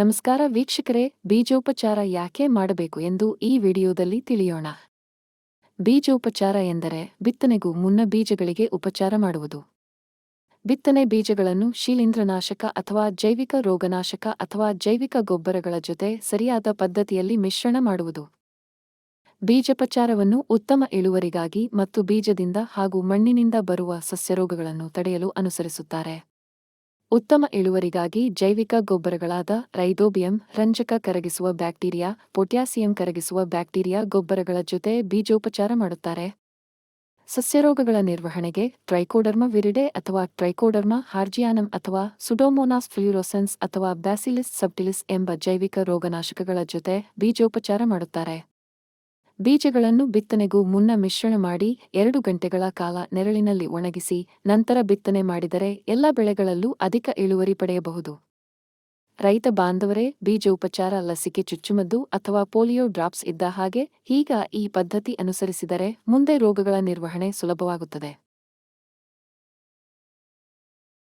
ನಮಸ್ಕಾರ ವೀಕ್ಷಕರೇ, ಬೀಜೋಪಚಾರ ಯಾಕೆ ಮಾಡಬೇಕು ಎಂದು ಈ ವಿಡಿಯೋದಲ್ಲಿ ತಿಳಿಯೋಣ. ಬೀಜೋಪಚಾರ ಎಂದರೆ ಬಿತ್ತನೆಗೂ ಮುನ್ನ ಬೀಜಗಳಿಗೆ ಉಪಚಾರ ಮಾಡುವುದು. ಬಿತ್ತನೆ ಬೀಜಗಳನ್ನು ಶಿಲೀಂಧ್ರನಾಶಕ ಅಥವಾ ಜೈವಿಕ ರೋಗನಾಶಕ ಅಥವಾ ಜೈವಿಕ ಗೊಬ್ಬರಗಳ ಜೊತೆ ಸರಿಯಾದ ಪದ್ಧತಿಯಲ್ಲಿ ಮಿಶ್ರಣ ಮಾಡುವುದು. ಬೀಜೋಪಚಾರವನ್ನು ಉತ್ತಮ ಇಳುವರಿಗಾಗಿ ಮತ್ತು ಬೀಜದಿಂದ ಹಾಗೂ ಮಣ್ಣಿನಿಂದ ಬರುವ ಸಸ್ಯರೋಗಗಳನ್ನು ತಡೆಯಲು ಅನುಸರಿಸುತ್ತಾರೆ. ಉತ್ತಮ ಇಳುವರಿಗಾಗಿ ಜೈವಿಕ ಗೊಬ್ಬರಗಳಾದ ರೈದೋಬಿಯಂ ರಂಜಕ ಕರಗಿಸುವ ಬ್ಯಾಕ್ಟೀರಿಯಾ, ಪೊಟ್ಯಾಸಿಯಂ ಕರಗಿಸುವ ಬ್ಯಾಕ್ಟೀರಿಯಾ ಗೊಬ್ಬರಗಳ ಜೊತೆ ಬೀಜೋಪಚಾರ ಮಾಡುತ್ತಾರೆ. ಸಸ್ಯರೋಗಗಳ ನಿರ್ವಹಣೆಗೆ ಟ್ರೈಕೋಡರ್ಮ ವಿರಿಡೆ ಅಥವಾ ಟ್ರೈಕೋಡರ್ಮ ಹಾರ್ಜಿಯಾನಮ್ ಅಥವಾ ಸುಡೋಮೋನಾಸ್ ಫ್ಲೂರೋಸೆನ್ಸ್ ಅಥವಾ ಬ್ಯಾಸಿಲಿಸ್ ಸಬ್ಟಿಲಿಸ್ ಎಂಬ ಜೈವಿಕ ರೋಗನಾಶಕಗಳ ಜೊತೆ ಬೀಜೋಪಚಾರ ಮಾಡುತ್ತಾರೆ. ಬೀಜಗಳನ್ನು ಬಿತ್ತನೆಗೂ ಮುನ್ನ ಮಿಶ್ರಣ ಮಾಡಿ ಎರಡು ಗಂಟೆಗಳ ಕಾಲ ನೆರಳಿನಲ್ಲಿ ಒಣಗಿಸಿ ನಂತರ ಬಿತ್ತನೆ ಮಾಡಿದರೆ ಎಲ್ಲ ಬೆಳೆಗಳಲ್ಲೂ ಅಧಿಕ ಇಳುವರಿ ಪಡೆಯಬಹುದು. ರೈತ ಬಾಂಧವರೇ, ಬೀಜ ಉಪಚಾರ ಲಸಿಕೆ ಚುಚ್ಚುಮದ್ದು ಅಥವಾ ಪೋಲಿಯೋ ಡ್ರಾಪ್ಸ್ ಇದ್ದ ಹಾಗೆ ಈಗ ಈ ಪದ್ಧತಿ ಅನುಸರಿಸಿದರೆ ಮುಂದೆ ರೋಗಗಳ ನಿರ್ವಹಣೆ ಸುಲಭವಾಗುತ್ತದೆ.